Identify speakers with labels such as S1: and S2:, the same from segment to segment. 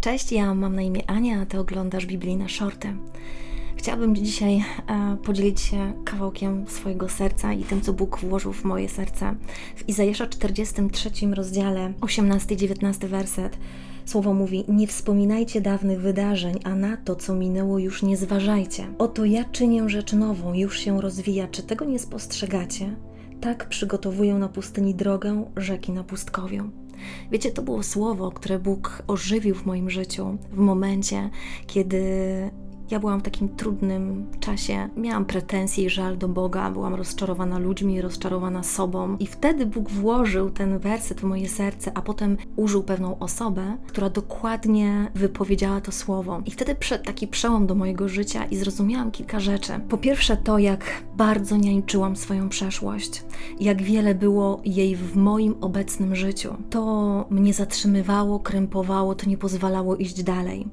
S1: Cześć, ja mam na imię Ania, a ty oglądasz biblijne shorty. Chciałabym dzisiaj e, podzielić się kawałkiem swojego serca i tym, co Bóg włożył w moje serce. W Izajasza 43 rozdziale, 18-19 werset, słowo mówi: Nie wspominajcie dawnych wydarzeń, a na to, co minęło, już nie zważajcie. Oto ja czynię rzecz nową, już się rozwija. Czy tego nie spostrzegacie? Tak przygotowują na pustyni drogę rzeki na pustkowiu. Wiecie, to było słowo, które Bóg ożywił w moim życiu w momencie, kiedy ja byłam w takim trudnym czasie. Miałam pretensje i żal do Boga, byłam rozczarowana ludźmi, rozczarowana sobą. I wtedy Bóg włożył ten werset w moje serce, a potem użył pewną osobę, która dokładnie wypowiedziała to słowo. I wtedy przyszedł taki przełom do mojego życia i zrozumiałam kilka rzeczy. Po pierwsze, to jak bardzo niańczyłam swoją przeszłość, jak wiele było jej w moim obecnym życiu. To mnie zatrzymywało, krępowało, to nie pozwalało iść dalej.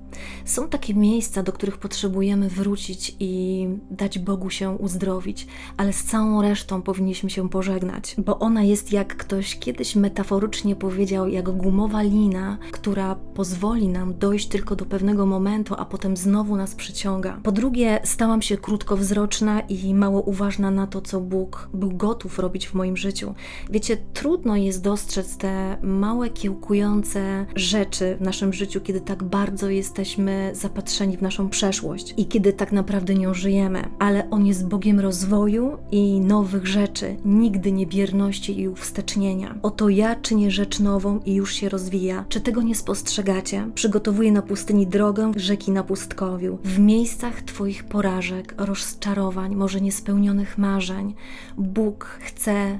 S1: Są takie miejsca, do których potrzebujemy wrócić i dać Bogu się uzdrowić, ale z całą resztą powinniśmy się pożegnać, bo ona jest, jak ktoś kiedyś metaforycznie powiedział, jak gumowa lina, która pozwoli nam dojść tylko do pewnego momentu, a potem znowu nas przyciąga. Po drugie, stałam się krótkowzroczna i mało uważna na to, co Bóg był gotów robić w moim życiu. Wiecie, trudno jest dostrzec te małe, kiełkujące rzeczy w naszym życiu, kiedy tak bardzo jesteśmy zapatrzeni w naszą przeszłość i kiedy tak naprawdę nią żyjemy. Ale On jest Bogiem rozwoju i nowych rzeczy, nigdy nie bierności i uwstecznienia. Oto ja czynię rzecz nową i już się rozwija. Czy tego nie spostrzegacie? Przygotowuję na pustyni drogę rzeki na pustkowiu. W miejscach Twoich porażek, rozczarowań, może niespełnionych marzeń, Bóg chce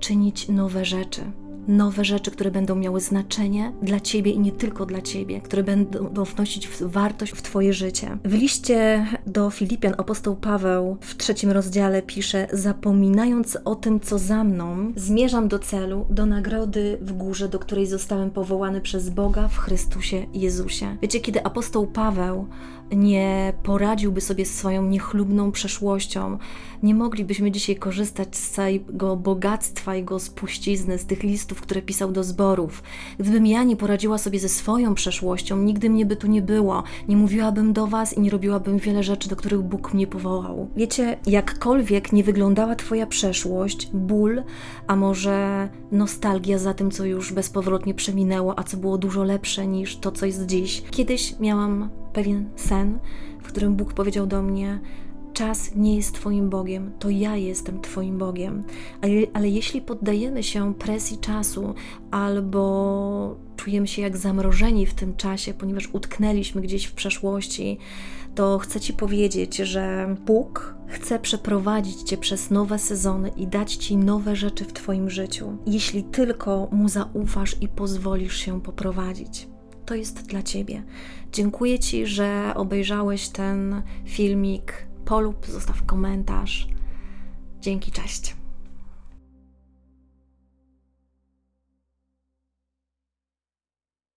S1: czynić nowe rzeczy nowe rzeczy, które będą miały znaczenie dla Ciebie i nie tylko dla Ciebie, które będą wnosić wartość w Twoje życie. W liście do Filipian apostoł Paweł w trzecim rozdziale pisze: Zapominając o tym, co za mną, zmierzam do celu, do nagrody w górze, do której zostałem powołany przez Boga w Chrystusie Jezusie. Wiecie, kiedy apostoł Paweł nie poradziłby sobie z swoją niechlubną przeszłością, nie moglibyśmy dzisiaj korzystać z całego bogactwa jego spuścizny, z tych listów, które pisał do zborów. Gdybym ja nie poradziła sobie ze swoją przeszłością, nigdy mnie by tu nie było, nie mówiłabym do was i nie robiłabym wiele rzeczy, do których Bóg mnie powołał. Wiecie, jakkolwiek nie wyglądała twoja przeszłość, ból, a może nostalgia za tym, co już bezpowrotnie przeminęło, a co było dużo lepsze niż to, co jest dziś. Kiedyś miałam pewien sen, w którym Bóg powiedział do mnie: Czas nie jest Twoim Bogiem, to ja jestem Twoim Bogiem. Ale, ale jeśli poddajemy się presji czasu albo czujemy się jak zamrożeni w tym czasie, ponieważ utknęliśmy gdzieś w przeszłości, to chcę Ci powiedzieć, że Bóg chce przeprowadzić Cię przez nowe sezony i dać Ci nowe rzeczy w Twoim życiu, jeśli tylko Mu zaufasz i pozwolisz się poprowadzić to jest dla Ciebie. Dziękuję Ci, że obejrzałeś ten filmik. Polub, zostaw komentarz. Dzięki, cześć.